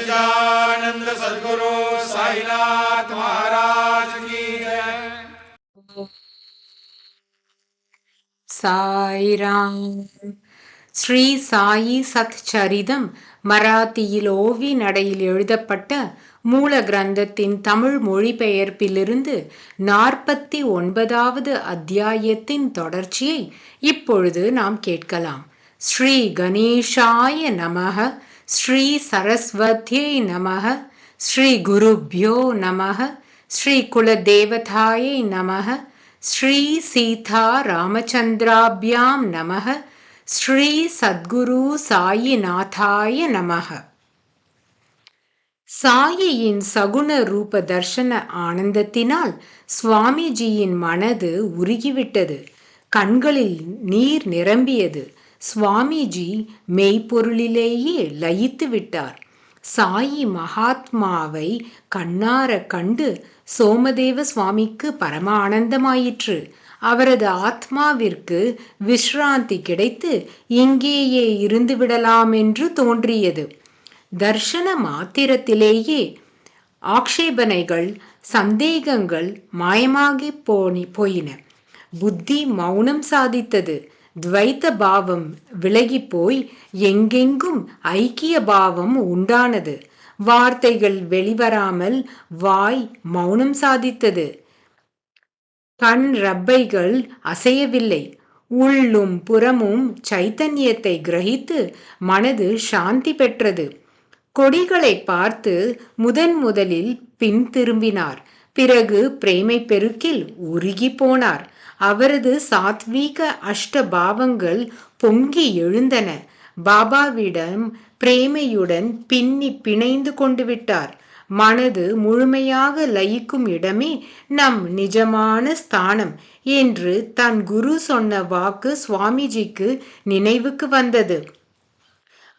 सच्चिदानंद सदगुरु साईनाथ महाराज की जय சாய்ராம் ஸ்ரீ சாயி சத்சரிதம் மராத்தியில் ஓவி நடையில் எழுதப்பட்ட மூல கிரந்தத்தின் தமிழ் மொழிபெயர்ப்பிலிருந்து நாற்பத்தி ஒன்பதாவது அத்தியாயத்தின் தொடர்ச்சியை இப்பொழுது நாம் கேட்கலாம் ஸ்ரீ கணேஷாய நமக ஸ்ரீ சரஸ்வத்யை நமக ஸ்ரீ குருப்யோ நமக ஸ்ரீ குலதேவதாயை நமக ஸ்ரீ சீதா ராமச்சந்திராபியாம் நமக ஸ்ரீ சத்குரு சாயிநாதாய நமக சாயியின் சகுண ரூப தர்ஷன ஆனந்தத்தினால் சுவாமிஜியின் மனது உருகிவிட்டது. கண்களில் நீர் நிரம்பியது. சுவாமிஜி மெய்ப்பொருளிலேயே லயித்து விட்டார். சாயி மகாத்மாவை கண்ணார கண்டு சோமதேவ சுவாமிக்கு பரம ஆனந்தமாயிற்று அவரது ஆத்மாவிற்கு விஸ்ராந்தி கிடைத்து இங்கேயே இருந்து விடலாம் என்று தோன்றியது. தர்ஷன மாத்திரத்திலேயே ஆக்ஷேபனைகள் சந்தேகங்கள் மாயமாகி போனி போயின. புத்தி மௌனம் சாதித்தது. துவைத்த பாவம் விலகி போய் எங்கெங்கும் ஐக்கிய பாவம் உண்டானது. வார்த்தைகள் வெளிவராமல் வாய் மௌனம் சாதித்தது. கண் ரப்பைகள் அசையவில்லை. உள்ளும் புறமும் சைத்தன்யத்தை கிரகித்து மனது சாந்தி பெற்றது. கொடிகளை பார்த்து முதன் முதலில் பின் திரும்பினார். பிறகு பிரேமை பெருக்கில் உருகி போனார். அவரது சாத்வீக அஷ்ட பாவங்கள் பொங்கி எழுந்தன. பாபாவிடம் பிரேமையுடன் பின்னி பிணைந்து கொண்டு விட்டார். மனது முழுமையாக லயிக்கும் இடமே நம் நிஜமான ஸ்தானம் என்று தன் குரு சொன்ன வாக்கு சுவாமிஜிக்கு நினைவுக்கு வந்தது.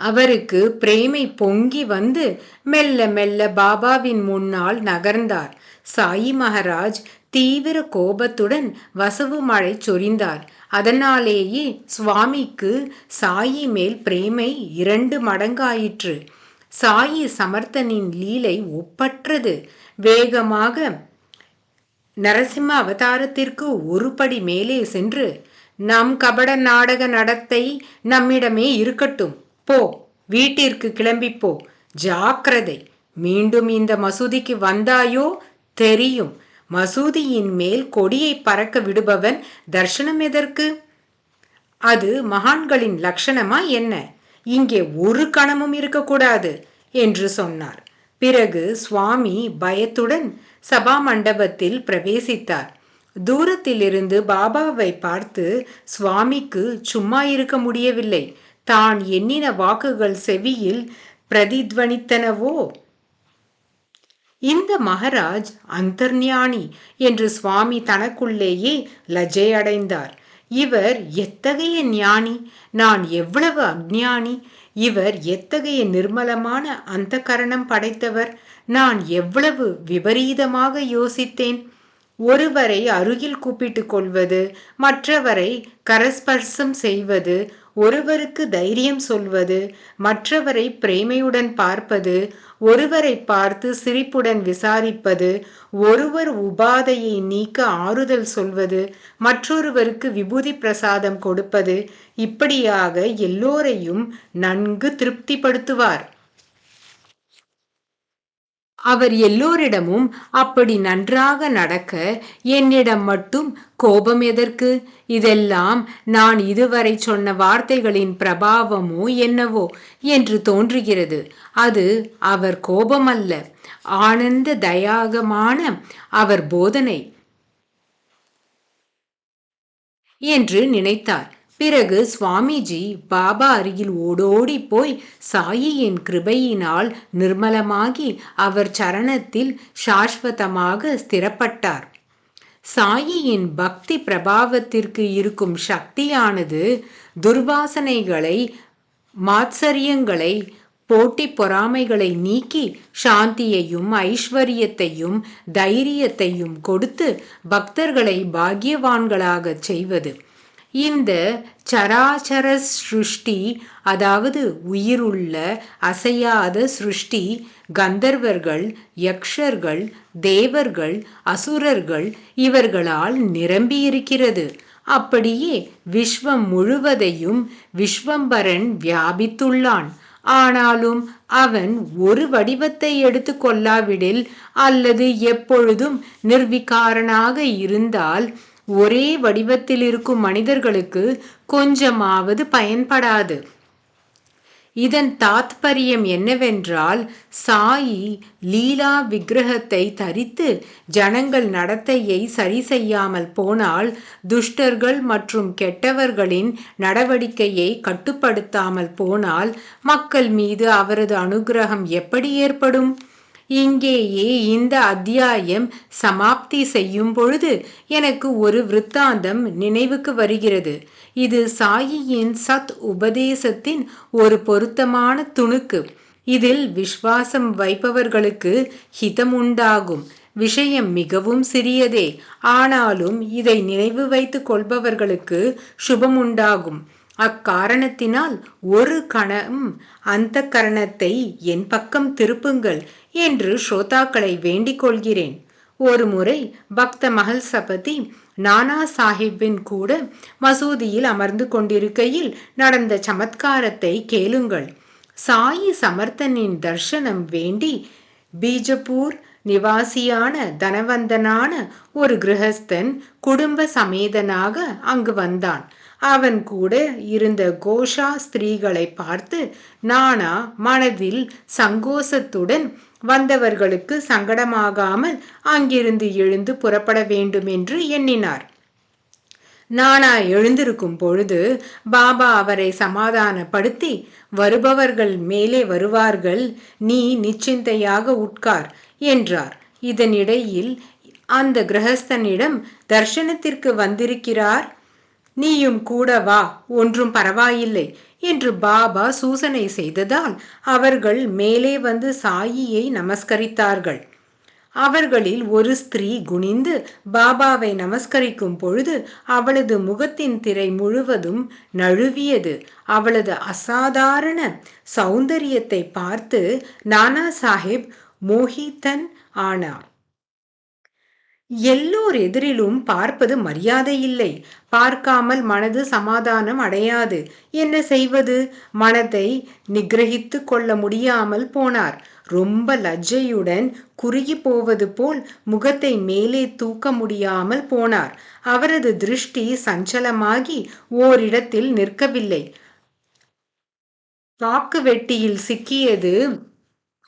அவருக்கு பிரேமை பொங்கி வந்து மெல்ல மெல்ல பாபாவின் முன்னால் நகர்ந்தார். சாயி மகராஜ் தீவிர கோபத்துடன் வசவு மழை சொரிந்தார். அதனாலேயே சுவாமிக்கு சாயி மேல் பிரேமை இரண்டு மடங்காயிற்று. சாயி சமர்த்தனின் லீலை ஒப்பற்றது. வேகமாக நரசிம்ம அவதாரத்திற்கு ஒரு படி மேலே சென்று நம் கபட நாடக நடத்தை நம்மிடமே இருக்கட்டும். போ வீட்டிற்கு கிளம்பிப்போ. ஜாக்கிரதை. மீண்டும் இந்த மசூதிக்கு வந்தாயோ? தெரியும். மசூதியின் மேல் கொடியை பறக்க விடுபவன் தர்ஷனம் எதற்கு? அது மகான்களின் லட்சணமா என்ன? இங்கே ஒரு கணமும் இருக்கக்கூடாது என்று சொன்னார். பிறகு சுவாமி பயத்துடன் சபா மண்டபத்தில் பிரவேசித்தார். தூரத்திலிருந்து பாபாவை பார்த்து சுவாமிக்கு சும்மா இருக்க முடியவில்லை. தான் எண்ணின வாக்குகள் செவியில் பிரதித்வனித்தனவோ? இந்த மகராஜ் அந்தர்ஞானி என்று சுவாமி தனக்குள்ளேயே லஜை அடைந்தார் இவர் எத்தகைய ஞானி? நான் எவ்வளவு அக்ஞானி இவர் எத்தகைய நிர்மலமான அந்த கரணம் படைத்தவர்? நான் எவ்வளவு விபரீதமாக யோசித்தேன்? ஒருவரை அருகில் கூப்பிட்டு கொள்வது மற்றவரை கரஸ்பர்சம் செய்வது ஒருவருக்கு தைரியம் சொல்வது மற்றவரை பிரேமையுடன் பார்ப்பது ஒருவரை பார்த்து சிரிப்புடன் விசாரிப்பது ஒருவர் உபாதையை நீக்க ஆறுதல் சொல்வது மற்றொருவருக்கு விபூதி பிரசாதம் கொடுப்பது இப்படியாக எல்லோரையும் நன்கு திருப்திப்படுத்துவார். அவர் எல்லோரிடமும் அப்படி நன்றாக நடக்க என்னிடம் மட்டும் கோபம் எதற்கு? இதெல்லாம் நான் இதுவரை சொன்ன வார்த்தைகளின் பிரபாவமோ என்னவோ என்று தோன்றுகிறது. அது அவர் கோபமல்ல. ஆனந்த தயாகமான அவர் போதனை. என்று நினைத்தார். பிறகு சுவாமிஜி பாபா அருகில் ஓடோடி போய் சாயியின் கிருபையினால் நிர்மலமாகி அவர் சரணத்தில் சாஸ்வதமாக ஸ்திரப்பட்டார். சாயியின் பக்தி பிரபாவத்திற்கு இருக்கும் சக்தியானது துர்வாசனைகளை மாத்சரியங்களை போட்டி பொறாமைகளை நீக்கி சாந்தியையும் ஐஸ்வர்யத்தையும் தைரியத்தையும் கொடுத்து பக்தர்களை பாக்கியவான்களாகச் செய்வது. இந்த சராச்சர சிருஷ்டி அதாவது உயிருள்ள அசையாத சிருஷ்டி கந்தர்வர்கள் யக்ஷர்கள் தேவர்கள் அசுரர்கள் இவர்களால் நிரம்பியிருக்கிறது. அப்படியே விஸ்வம் முழுவதையும் விஸ்வம்பரன் வியாபித்துள்ளான். ஆனாலும் அவன் ஒரு வடிவத்தை எடுத்து கொள்ளாவிடில் அல்லது எப்பொழுதும் நிர்விகாரனாக இருந்தால் ஒரே வடிவத்தில் இருக்கும் மனிதர்களுக்கு கொஞ்சமாவது பயன்படாது. இதன் தாத்பரியம் என்னவென்றால் சாயி லீலா விக்கிரகத்தை தரித்து ஜனங்கள் நடத்தையை சரி செய்யாமல் போனால் துஷ்டர்கள் மற்றும் கெட்டவர்களின் நடவடிக்கையை கட்டுப்படுத்தாமல் போனால் மக்கள் மீது அவரது அனுகிரகம் எப்படி ஏற்படும்? இங்கேயே இந்த அத்தியாயம் சமாப்தி செய்யும் பொழுது எனக்கு ஒரு விருத்தாந்தம் நினைவுக்கு வருகிறது. இது சாயியின் சத் உபதேசத்தின் ஒரு பொருத்தமான துணுக்கு. இதில் விஸ்வாசம் வைப்பவர்களுக்கு ஹிதம் உண்டாகும் விஷயம் மிகவும் சிறியதே. ஆனாலும் இதை நினைவு வைத்துக் கொள்பவர்களுக்கு சுபம் உண்டாகும் அக்காரணத்தினால் ஒரு கணம் அந்த கரணத்தை என் பக்கம் திருப்புங்கள் என்று ஸ்ரோதாக்களை வேண்டிக் கொள்கிறேன். ஒரு முறை பக்த மகள் சபதி நானா சாஹிப்பின் கூட மசூதியில் அமர்ந்து கொண்டிருக்கையில் நடந்த சமத்காரத்தை கேளுங்கள். சாயி சமர்த்தனின் தர்ஷனம் வேண்டி பீஜப்பூர் நிவாசியான தனவந்தனான ஒரு கிரகஸ்தன் குடும்ப சமேதனாக அங்கு வந்தான். அவன் கூட இருந்த கோஷா ஸ்திரீகளை பார்த்து நானா மனதில் சங்கோசத்துடன் வந்தவர்களுக்கு சங்கடமாகாமல் அங்கிருந்து எழுந்து புறப்பட வேண்டும் என்று எண்ணினார். நானா எழுந்திருக்கும் பொழுது பாபா அவரை சமாதானப்படுத்தி வருபவர்கள் மேலே வருவார்கள் நீ நிச்சிந்தையாக உட்கார் என்றார். இதனிடையில் அந்த கிரகஸ்தனிடம் தர்ஷனத்திற்கு வந்திருக்கிறார்? நீயும் கூட வா ஒன்றும் பரவாயில்லை என்று பாபா சூசனை செய்ததால் அவர்கள் மேலே வந்து சாயியை நமஸ்கரித்தார்கள். அவர்களில் ஒரு ஸ்திரீ குனிந்து பாபாவை நமஸ்கரிக்கும் பொழுது அவளது முகத்தின் திரை முழுவதும் நழுவியது. அவளது அசாதாரண சௌந்தரியத்தை பார்த்து நானா சாஹிப் மோஹித்தன் ஆனார். எல்லோர் எதிரிலும் பார்ப்பது மரியாதை இல்லை பார்க்காமல் மனது சமாதானம் அடையாது. என்ன செய்வது? மனதை நிகிரகித்து கொள்ள முடியாமல் போனார். ரொம்ப லஜ்ஜையுடன் குறுகி போவது போல் முகத்தை மேலே தூக்க முடியாமல் போனார். அவரது திருஷ்டி சஞ்சலமாகி ஓரிடத்தில் நிற்கவில்லை. வாக்கு வெட்டியில் சிக்கியது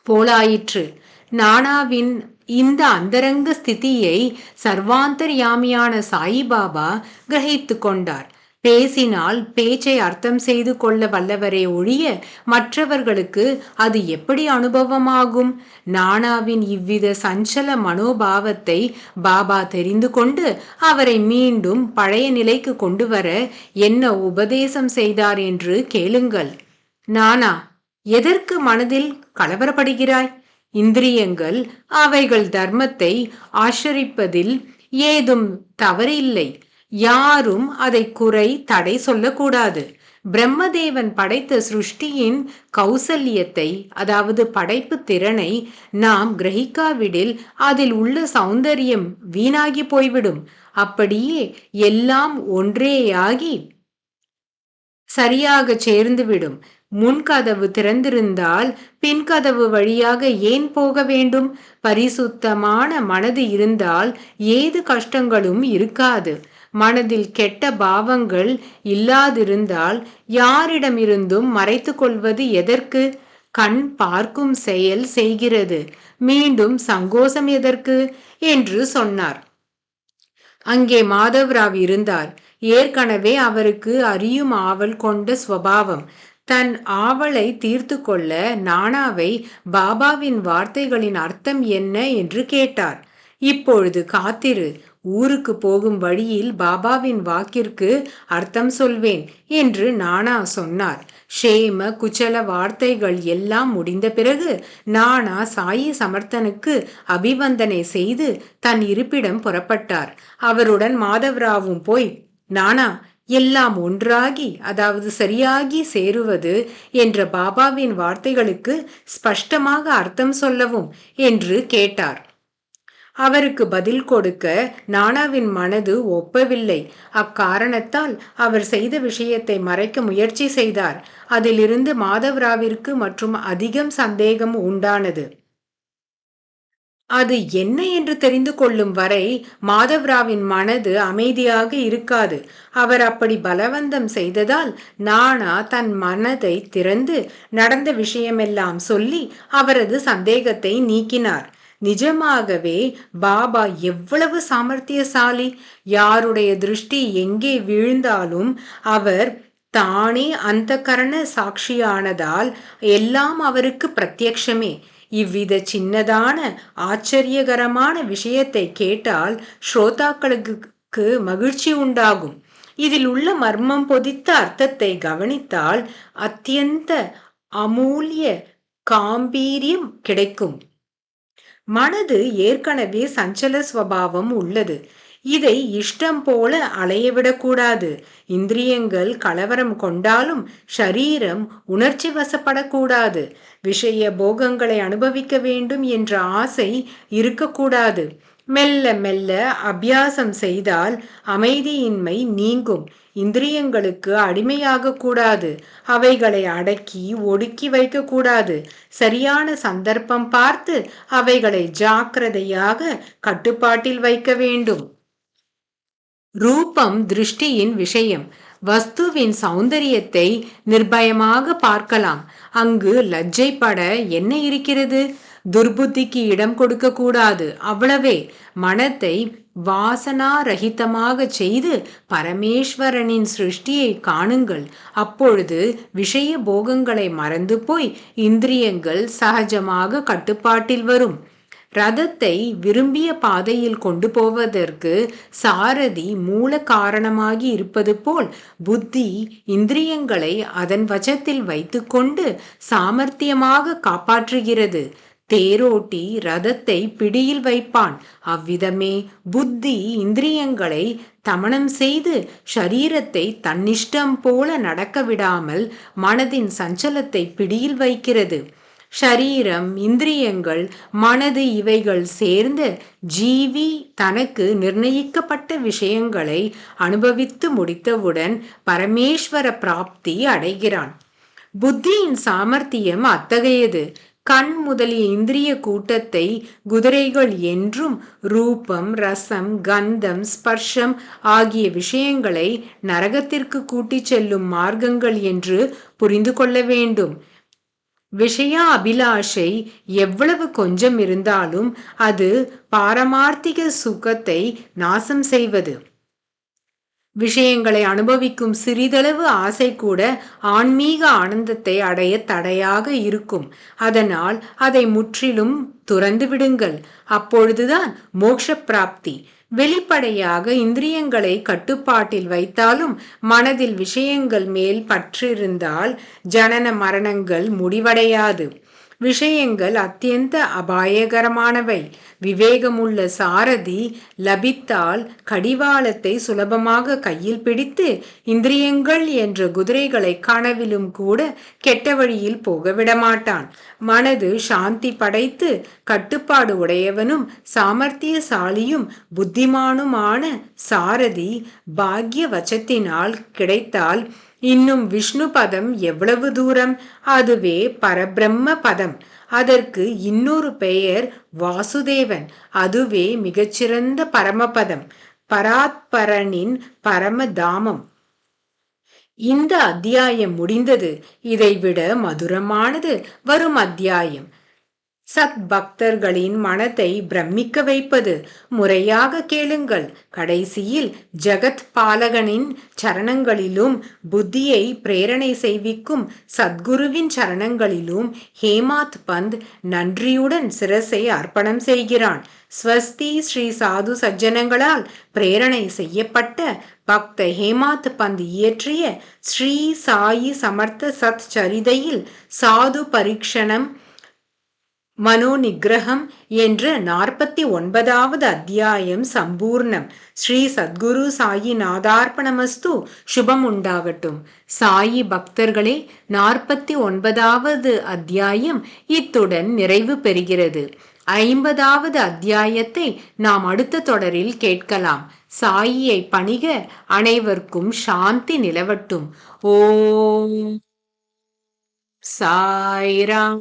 போலாயிற்று. நானாவின் இந்த அந்தரங்க ஸ்திதியை சர்வாந்தர்யாமியான சாயிபாபா கிரகித்து கொண்டார். பேசினால் பேச்சை அர்த்தம் செய்து கொள்ள வல்லவரே ஒழிய மற்றவர்களுக்கு அது எப்படி அனுபவமாகும்? நானாவின் இவ்வித சஞ்சல மனோபாவத்தை பாபா தெரிந்து கொண்டு அவரை மீண்டும் பழைய நிலைக்கு கொண்டு வர என்ன உபதேசம் செய்தார் என்று கேளுங்கள். நானா எதற்கு மனதில் கலவரப்படுகிறாய்? இந்திரியங்கள் அவைகள் தர்மத்தை ஆஷரிப்பதில் ஏதும் தவறில்லை. யாரும் அதை குறை தடை சொல்லக்கூடாது. பிரம்மதேவன் படைத்த சிருஷ்டியின் கௌசல்யத்தை அதாவது படைப்பு திறனை நாம் கிரகிக்காவிடில் அதில் உள்ள சௌந்தரியம் வீணாகி போய்விடும். அப்படியே எல்லாம் ஒன்றேயாகி சரியாக சேர்ந்துவிடும். முன்கதவு திறந்திருந்தால் பின்கதவு வழியாக ஏன் போக வேண்டும்? பரிசுத்தமான மனது இருந்தால் ஏது கஷ்டங்களும் இருக்காது. மனதில் கெட்ட பாவங்கள் இல்லாதிருந்தால் யாரிடமிருந்தும் மறைத்து கொள்வது எதற்கு? கண் பார்க்கும் செயல் செய்கிறது. மீண்டும் சங்கோசம் எதற்கு? என்று சொன்னார். அங்கே மாதவராவ் இருந்தார். ஏற்கனவே அவருக்கு அறியும் ஆவல் கொண்ட ஸ்வபாவம். தன் ஆவலை தீர்த்து கொள்ள நானாவை பாபாவின் வார்த்தைகளின் அர்த்தம் என்ன என்று கேட்டார். இப்பொழுது காத்திரு ஊருக்கு போகும் வழியில் பாபாவின் வாக்கிற்கு அர்த்தம் சொல்வேன் என்று நானா சொன்னார். ஷேம குச்சல வார்த்தைகள் எல்லாம் முடிந்த பிறகு நானா சாயி சமர்த்தனுக்கு அபிவந்தனை செய்து தன் இருப்பிடம் புறப்பட்டார். அவருடன் மாதவராவும் போய் நானா எல்லாம் ஒன்றாகி அதாவது சரியாகி சேருவது என்ற பாபாவின் வார்த்தைகளுக்கு ஸ்பஷ்டமாக அர்த்தம் சொல்லவும் என்று கேட்டார். அவருக்கு பதில் கொடுக்க நானாவின் மனது ஒப்பவில்லை. அக்காரணத்தால் அவர் செய்த விஷயத்தை மறைக்க முயற்சி செய்தார். அதிலிருந்து மாதவராவிற்கு மற்றும் அதிகம் சந்தேகம் உண்டானது. அது என்ன என்று தெரிந்து கொள்ளும் வரை மாதவ்ராவின் மனது அமைதியாக இருக்காது. அவர் அப்படி பலவந்தம் செய்ததால் நானா தன் மனதை திறந்து நடந்த விஷயமெல்லாம் சொல்லி அவரது சந்தேகத்தை நீக்கினார். நிஜமாகவே பாபா எவ்வளவு சாமர்த்தியசாலி? யாருடைய திருஷ்டி எங்கே வீழ்ந்தாலும் அவர் தானே அந்த கரண சாட்சியானதால் எல்லாம் அவருக்கு பிரத்யக்ஷமே இவ்வித சின்னதான ஆச்சரியகரமான விஷயத்தை கேட்டால் ஸ்ரோதாக்களுக்கு மகிழ்ச்சி உண்டாகும். இதில் உள்ள மர்மம் பொதித்த அர்த்தத்தை கவனித்தால் அத்தியந்த அமூல்ய காம்பீரியம் கிடைக்கும். மனது ஏற்கனவே சஞ்சல ஸ்வபாவம் உள்ளது. இதை இஷ்டம் போல அலையவிடக்கூடாது இந்திரியங்கள் கலவரம் கொண்டாலும் ஷரீரம் உணர்ச்சி வசப்படக்கூடாது விஷய போகங்களை அனுபவிக்க வேண்டும் என்ற ஆசை இருக்கக்கூடாது மெல்ல மெல்ல அபியாசம் செய்தால் அமைதியின்மை நீங்கும். இந்திரியங்களுக்கு அடிமையாக கூடாது. அவைகளை அடக்கி ஒடுக்கி வைக்கக்கூடாது சரியான சந்தர்ப்பம் பார்த்து அவைகளை ஜாக்கிரதையாக கட்டுப்பாட்டில் வைக்க வேண்டும். ரூபம் திருஷ்டியின் விஷயம். வஸ்துவின் சௌந்தரியத்தை நிர்பயமாக பார்க்கலாம். அங்கு லஜ்ஜைப்பட என்ன இருக்கிறது? துர்புத்திக்கு இடம் கொடுக்க கூடாது. அவ்வளவே. மனத்தை வாசனாரகிதமாக செய்து பரமேஸ்வரனின் சிருஷ்டியை காணுங்கள். அப்பொழுது விஷய போகங்களை மறந்து போய் இந்திரியங்கள் சகஜமாக கட்டுப்பாட்டில் வரும். ரதத்தை விரும்பிய பாதையில் கொண்டு போவதற்கு சாரதி மூல காரணமாகி இருப்பது போல் புத்தி இந்திரியங்களை அதன் வசத்தில் வைத்துக்கொண்டு சாமர்த்தியமாக காப்பாற்றுகிறது. தேரோட்டி ரதத்தை பிடியில் வைப்பான். அவ்விதமே புத்தி இந்திரியங்களை தமனம் செய்து ஷரீரத்தை தன்னிஷ்டம் போல நடக்க விடாமல் மனதின் சஞ்சலத்தை பிடியில் வைக்கிறது. ஷரீரம் இந்திரியங்கள் மனது இவைகள் சேர்ந்து ஜீவி தனக்கு நிர்ணயிக்கப்பட்ட விஷயங்களை அனுபவித்து முடித்தவுடன் பரமேஸ்வர பிராப்தி அடைகிறான். புத்தியின் சாமர்த்தியம் அத்தகையது. கண் முதலிய இந்திரிய கூட்டத்தை குதிரைகள் என்றும் ரூபம் ரசம் கந்தம் ஸ்பர்ஷம் ஆகிய விஷயங்களை நரகத்திற்கு கூட்டிச் செல்லும் மார்க்கங்கள் என்று புரிந்து கொள்ள வேண்டும். விஷய அபிலாஷை எவ்வளவு கொஞ்சம் இருந்தாலும் அது பாரமார்த்திக சுகத்தை நாசம் செய்வது. விஷயங்களை அனுபவிக்கும் சிறிதளவு ஆசை கூட ஆன்மீக ஆனந்தத்தை அடைய தடையாக இருக்கும். அதனால் அதை முற்றிலும் துறந்து விடுங்கள். அப்பொழுதுதான் மோக்ஷ பிராப்தி வெளிப்படையாக இந்திரியங்களை கட்டுப்பாட்டில் வைத்தாலும் மனதில் விஷயங்கள் மேல் பற்றிருந்தால் ஜனன மரணங்கள் முடிவடையாது. விஷயங்கள் அத்தியந்த அபாயகரமானவை. விவேகமுள்ள சாரதி லபித்தால் கடிவாளத்தை சுலபமாக கையில் பிடித்து இந்திரியங்கள் என்ற குதிரைகளை கனவிலும் கூட கெட்ட வழியில் போக விடமாட்டான். மனது சாந்தி படைத்து கட்டுப்பாடு உடையவனும் சாமர்த்தியசாலியும் புத்திமானுமான சாரதி பாக்ய வச்சத்தினால் கிடைத்தால் இன்னும் விஷ்ணு பதம் எவ்வளவு தூரம்? அதுவே பரபிரம்ம பதம். அதற்கு இன்னொரு பெயர் வாசுதேவன். அதுவே மிகச்சிறந்த பரமபதம். பராத்பரனின் பரமதாமம். இந்த அத்தியாயம் முடிந்தது. இதைவிட மதுரமானது. வரும் அத்தியாயம். சத் பக்தர்களின் மனத்தை பிரமிக்க வைப்பது. முறையாக கேளுங்கள். கடைசியில் ஜகத் பாலகனின் சரணங்களிலும் புத்தியை பிரேரணை செய்விக்கும் சத்குருவின் சரணங்களிலும் ஹேமாத் பந்த் நன்றியுடன் சிரசை அர்ப்பணம் செய்கிறான். ஸ்வஸ்தி ஸ்ரீ சாது சஜ்ஜனங்களால் பிரேரணை செய்யப்பட்ட பக்த ஹேமாத் பந்த் இயற்றிய ஸ்ரீ சாயி சமர்த்த சத் சரிதையில் சாது பரீக்ஷணம் மனோநிகிரகம் என்ற நாற்பத்தி ஒன்பதாவது அத்தியாயம் சம்பூர்ணம். ஸ்ரீ சத்குரு சாயி நாதார்ப்பணமஸ்து சுபம் உண்டாகட்டும் சாயி பக்தர்களே நாற்பத்தி ஒன்பதாவது அத்தியாயம் இத்துடன் நிறைவு பெறுகிறது. ஐம்பதாவது அத்தியாயத்தை நாம் அடுத்த தொடரில் கேட்கலாம். சாயியை பணிக அனைவருக்கும் சாந்தி நிலவட்டும். ஓம் சாய்ராம்.